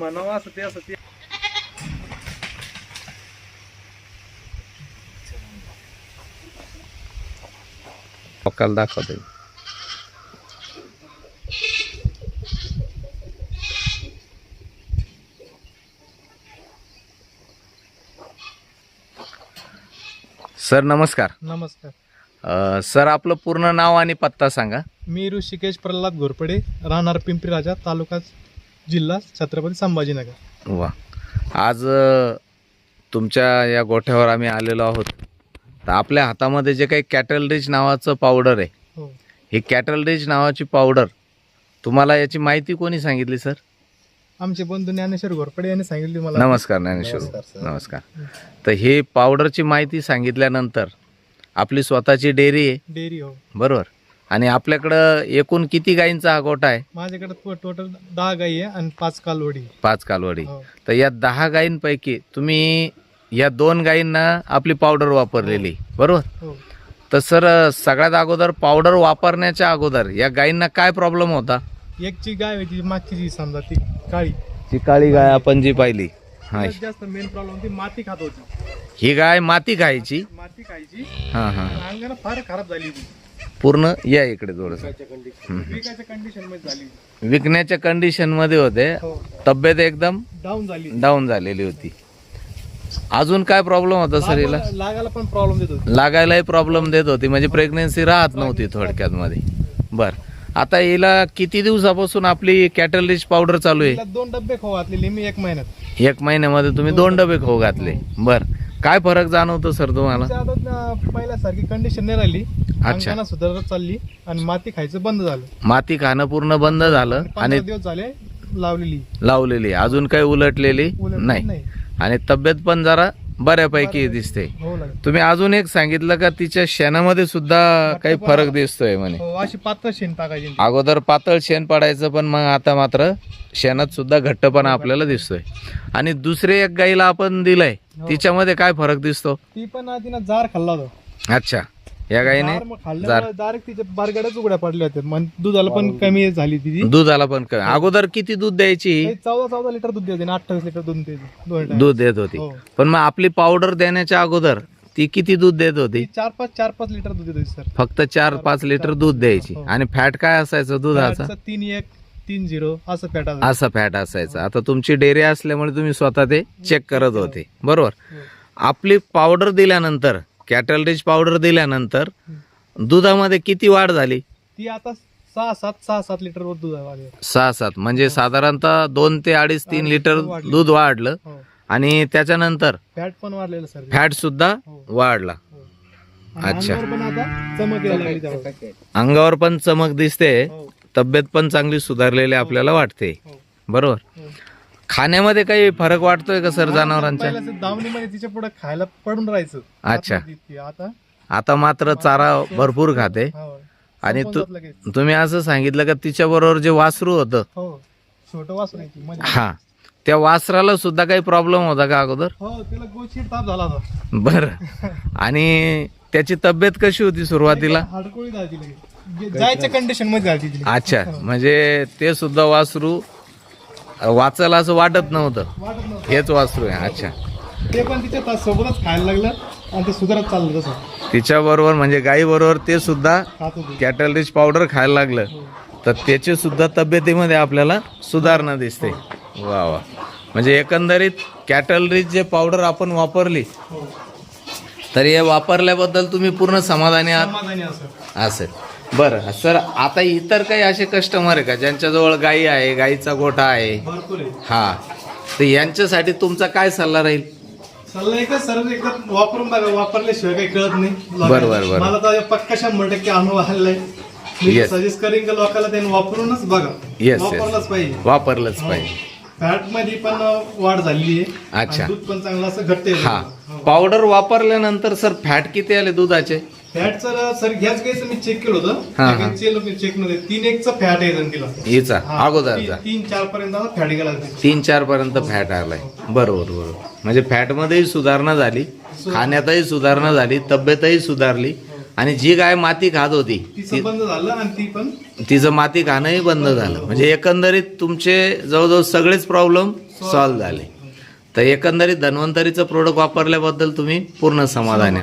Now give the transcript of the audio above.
म्हणावं असं ते असं ते. लोकांना दाखवते सर नमस्कार. नमस्कार. अ, सर आपलं पूर्ण नाव आणि पत्ता सांगा. मी ऋषिकेश प्रल्हाद घोरपडे राहणार पिंपरी राजा तालुका जिल्हा छत्रपती संभाजीनगर. वा. आज अ, तुमच्या या गोठ्यावर आम्ही आलेलो आहोत. तर आपल्या हातामध्ये जे काही कॅटल रिच नावाचं पावडर आहे हो. ही कॅटल रिच नावाची पावडर तुम्हाला याची माहिती कोणी सांगितली सर? आमचे बंधू ज्ञानेश्वर घोरपडे यांनी सांगितले मला. नमस्कार ज्ञानेश्वर. नमस्कार तर हे पावडरची माहिती सांगितल्यानंतर आपली स्वतःची डेअरी आहे? डेअरी हो. बरोबर. आणि आपल्याकडं एकूण किती गायींचा हा गोठा आहे? माझ्याकडे टोटल दहा गाई आहे आणि पाच कालवडी. पाच कालवडी. हो. तर या दहा गायींपैकी तुम्ही या दोन गायींना आपली पावडर वापरलेली. बरोबर? हो. तर सर सगळ्यात अगोदर पावडर वापरण्याच्या अगोदर या गायींना काय प्रॉब्लेम होता? एकची गाय होती मागची जी समजा ती काळी. ती काळी गाय आपण जी पाहिली. हा सगळ्यात जास्त मेन प्रॉब्लेम ती माती खात होती. ही गाय माती खायची? माती खायची. हा हा. फार खराब झाली ती पूर्ण या इकडे थोडस. विकायच्या कंडिशनमध्ये झाली. विकण्याच्या कंडिशनमध्ये होते. हो. तब्येत एकदम डाऊन झाली. डाऊन झालेली होती. अजून काय प्रॉब्लेम होता सर हिला? लागायला लागायला पण प्रॉब्लेम देत होती. लागायलाही प्रॉब्लेम देत होती. म्हणजे प्रेग्नेन्सी राहत नव्हती थोडक्यात मध्ये. बर. आता हिला किती दिवसापासून आपली कॅटल रिच पावडर चालू आहे? तिला दोन डब्बे खाऊ घातलेले मी एक महिन्यात. एक महिन्यामध्ये तुम्ही दोन डबे खाऊ घातले. बर. काय फरक जाणवतो सर तुम्हाला? आता पहिल्यासारखी कंडिशन नाही राहिली. अच्छा. सुधारत चालली आणि माती खायचं बंद झालं. माती खाणं पूर्ण बंद झालं पंधरा आणि दिवस झाले लावलेली. लावलेली. अजून काही उलटलेली? उलट नाही. आणि तब्येत पण जरा बऱ्यापैकी दिसते. हो लागेल तुम्ही अजून एक सांगितलं का तिच्या शेणामध्ये सुद्धा काही फरक दिसतोय म्हणे. हो अशी पातळ शेण टाकायची. अगोदर पातळ शेण पडायचं पण मग आता मात्र शेणात सुद्धा घट्टपणा आपल्याला दिसतोय. आणि दुसरे एक गाईला आपण दिलंय तिच्यामध्ये काय फरक दिसतो? ती पण ना जार खाल्ला होता. अच्छा. या जार खाल्ल्यामुळे डायरेक्ट तिच्या बारगड्याच उघड्या पडल्या होत्या. दुधाला पण कमी झाली तिची दुधाला पण कमी. अगोदर किती दूध द्यायची? ही? काही चौदा चौदा लिटर दूध देते अठ्ठावीस लिटर दूध देते. दोन टाइम दूध देत होती. हो. पण मग आपली पावडर देण्याच्या अगोदर ती किती दूध देत होती? ती चार पाच चार पाच लिटर दूध देते सर. फक्त चार पाच लिटर दूध द्यायची. हो. आणि फॅट काय असायचं दुधाचा? फॅटचं तीन एक तीन झिरो असं फॅट असा फॅट असायचा. आता तुमची डेअरी असल्यामुळे तुम्ही स्वतः ते चेक करत होते. बरोबर? आपली पावडर दिल्यानंतर कॅटल रिच पावडर दिल्यानंतर दुधामध्ये किती वाढ झाली? ती आता सहा सात सहा सात लिटर वर दूध आहे सहा सात. म्हणजे साधारणतः दोन ते अडीच तीन लिटर वाढली. दूध वाढलं. हो. आणि त्याच्यानंतर फॅट पण वाढलेलं सर. फॅट सुद्धा हो. वाढला. आणि अच्छा. अंगावर पण आता चमक यायला लागली त्यावर. अंगावर पण चमक दिसते. हो. तब्येत पण चांगली सुधारलेली आपल्याला वाटते. हो. बरोबर. हो. खाण्यामध्ये काही फरक वाटतोय का सर जनावरांच्या? दावणीमध्ये तिच्या पुढे खायला पडून राहायचं. अच्छा. ती आता आता मात्र चारा भरपूर खाते. हो. आणि तू लगेच. तुम्ही असं सांगितलं का तिच्या बरोबर जे वासरू होतं? हो छोट वासरू आहे ती, म्हणजे हा. त्या वासराला सुद्धा काही प्रॉब्लेम होता का अगोदर? हो त्याला गोशीर ताप झाला होता. बर. आणि त्याची तब्येत कशी होती सुरुवातीला? हडकोळी झाली जायच्या कंडिशनमध्ये झाली अच्छा म्हणजे ते सुद्धा वासरू वाचल असं वाटत नव्हतं. वाटत नव्हतं हेच वासरू आहे अच्छा. ते पण तिच्या ता- सोबतच खायला लागलं आणि ते सुधारत चाललं तसं. तिच्या बरोबर म्हणजे गाई बरोबर ते सुद्धा खात होते. कॅटल रिच पावडर खायला लागलं. तर त्याची सुद्धा तब्येतीमध्ये आपल्याला सुधारणा दिसते. वा वा. म्हणजे एकंदरीत कॅटल रिच जे पावडर आपण वापरली हो. तर हे वापरल्याबद्दल तुम्ही पूर्ण समाधानी आहात? समाधानी असं असेल बरं सर आता इतर काही असे कस्टमर आहे का? ज्यांच्याजवळ गाई आहे गाईचा गोठा आहे? भरपूर आहे. हा. तर यांच्यासाठी तुमचा काय सल्ला राहील? सल्ला एकच सर एकदा वापरून बघा. वापरल्याशिवाय काही कळत नाही. बरं, बरं, बरं. मला तर पक्का शंभर टक्के अनुभव आलेला आहे. मी Yes. सजेस्ट करीन का लोकांना त्यांनी वापरूनच बघा. Yes, वापरलंच. पाहिजे. वापरलंच पाहिजे. फॅटमध्ये पण वाढ झालेली आहे. अच्छा. आणि दूध पण चांगलं असं घट्ट. हा. हो. पावडर वापरल्यानंतर सर फॅट किती आले दुधाचे? फॅट सर सर घ्याच मी चेक केलं हा, हा. होतं चेक तीन एकचं फॅट आहे तिला हिचा हा, अगोदरचा. तीन- तीन चार पर्यंत फॅट गेला तिथे. तीन चार पर्यंत फॅट आलाय. बरोबर बरोबर. म्हणजे फॅट मध्येही सुधारणा झाली खाण्यातही सुधारणा झाली तब्येतही सुधारली आणि जी गाय माती खात होती तिचं बंद झालं आणि ती पण तिचं माती खाणंही बंद झालं. म्हणजे एकंदरीत तुमचे जवळजवळ सगळेच प्रॉब्लेम सॉल्व्ह झाले. तर एकंदरीत धन्वंतरीचं प्रोडक्ट वापरल्याबद्दल तुम्ही पूर्ण समाधानी आहे.